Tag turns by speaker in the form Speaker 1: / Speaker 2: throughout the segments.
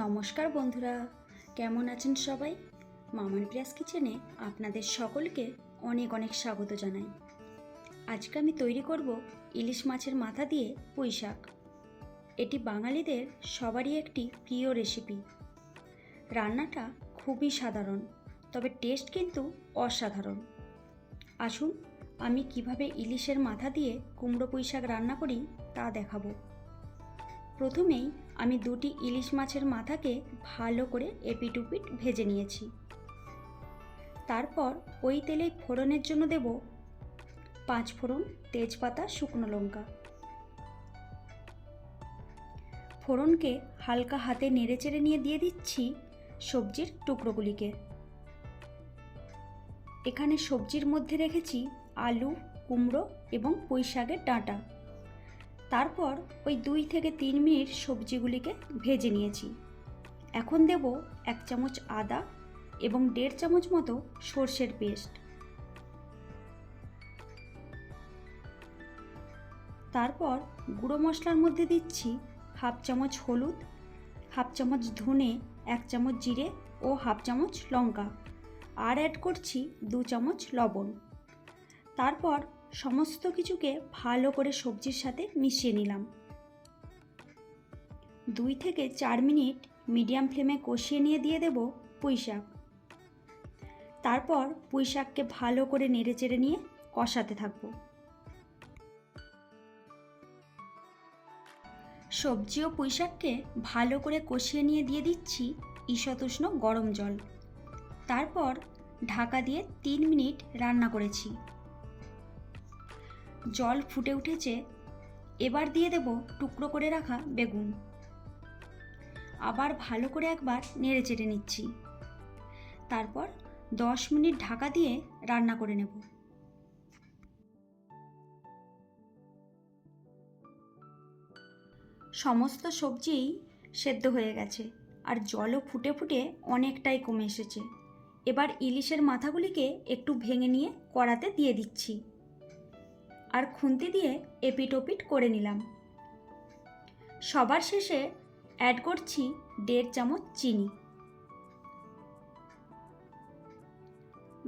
Speaker 1: নমস্কার বন্ধুরা, কেমন আছেন সবাই? মামান প্রিয়াস কিচেনে আপনাদের সকলকে অনেক অনেক স্বাগত জানাই। আজকে আমি তৈরি করব ইলিশ মাছের মাথা দিয়ে পুঁই শাক। এটি বাঙালিদের সবারই একটি প্রিয় রেসিপি রান্নাটা খুবই সাধারণ, তবে টেস্ট কিন্তু অসাধারণ। আসুন, আমি কীভাবে ইলিশের মাথা দিয়ে কুমড়ো পুঁই শাক রান্না করি তা দেখাবো। প্রথমেই আমি দুটি ইলিশ মাছের মাথাকে ভালো করে এপিটুপিট ভেজে নিয়েছি। তারপর ওই তেলে ফোড়নের জন্য দেব পাঁচ ফোড়ন তেজপাতা, শুকনো লঙ্কা। ফোড়নকে হালকা হাতে নেড়েচেড়ে নিয়ে দিয়ে দিচ্ছি সবজির টুকরোগুলিকে। এখানে সবজির মধ্যে রেখেছি আলু, কুমড়ো এবং পুঁই শাকের ডাঁটা। তারপর ওই দুই থেকে তিন মিনিট সবজিগুলিকে ভেজে নিয়েছি। এখন দেব এক চামচ আদা এবং দেড় চামচ মতো সর্ষের পেস্ট। তারপর গুঁড়ো মশলার মধ্যে দিচ্ছি হাফ চামচ হলুদ, হাফ চামচ ধনে, এক চামচ জিরে ও হাফ চামচ লঙ্কা। আর অ্যাড করছি দু চামচ লবণ। তারপর সমস্ত কিছুকে ভালো করে সবজির সাথে মিশিয়ে নিলাম। দুই থেকে চার মিনিট মিডিয়াম ফ্লেমে কষিয়ে নিয়ে দিয়ে দেব পুঁই শাক। তারপর পুঁই শাককে ভালো করে নেড়ে চেড়ে নিয়ে কষাতে থাকব। সবজি ও পুঁই শাককে ভালো করে কষিয়ে নিয়ে দিয়ে দিচ্ছি ঈশতুষ্ণ গরম জল। তারপর ঢাকা দিয়ে তিন মিনিট রান্না করেছি। জল ফুটে উঠেছে, এবার দিয়ে দেব টুকরো করে রাখা বেগুন। আবার ভালো করে একবার নেড়ে চেড়ে নিচ্ছি। তারপর দশ মিনিট ঢাকা দিয়ে রান্না করে নেব। সমস্ত সবজিই সেদ্ধ হয়ে গেছে আর জলও ফুটে ফুটে অনেকটাই কমে এসেছে। এবার ইলিশের মাথাগুলিকে একটু ভেঙে নিয়ে কড়াতে দিয়ে দিচ্ছি। আর খুন্তি দিয়ে এপিট ওপিট করে নিলাম। সবার শেষে অ্যাড করছি দেড় চামচ চিনি।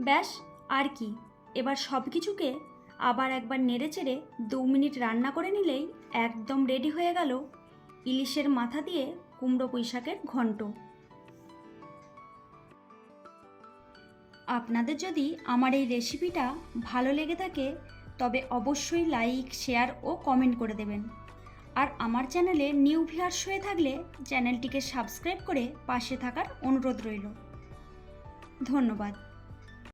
Speaker 1: ব্যাস, আর কি। এবার সব কিছুকে আবার একবার নেড়ে চেড়ে দু মিনিট রান্না করে নিলেই একদম রেডি হয়ে গেল ইলিশের মাথা দিয়ে কুমড়ো পুঁই শাকের ঘন্ট। আপনাদের যদি আমার এই রেসিপিটা ভালো লেগে থাকে তবে অবশ্যই লাইক, শেয়ার ও কমেন্ট করে দেবেন। আর আমার চ্যানেলে নিউ ভিউয়ার্স হয়ে থাকলে চ্যানেলটিকে সাবস্ক্রাইব করে পাশে থাকার অনুরোধ রইল। ধন্যবাদ।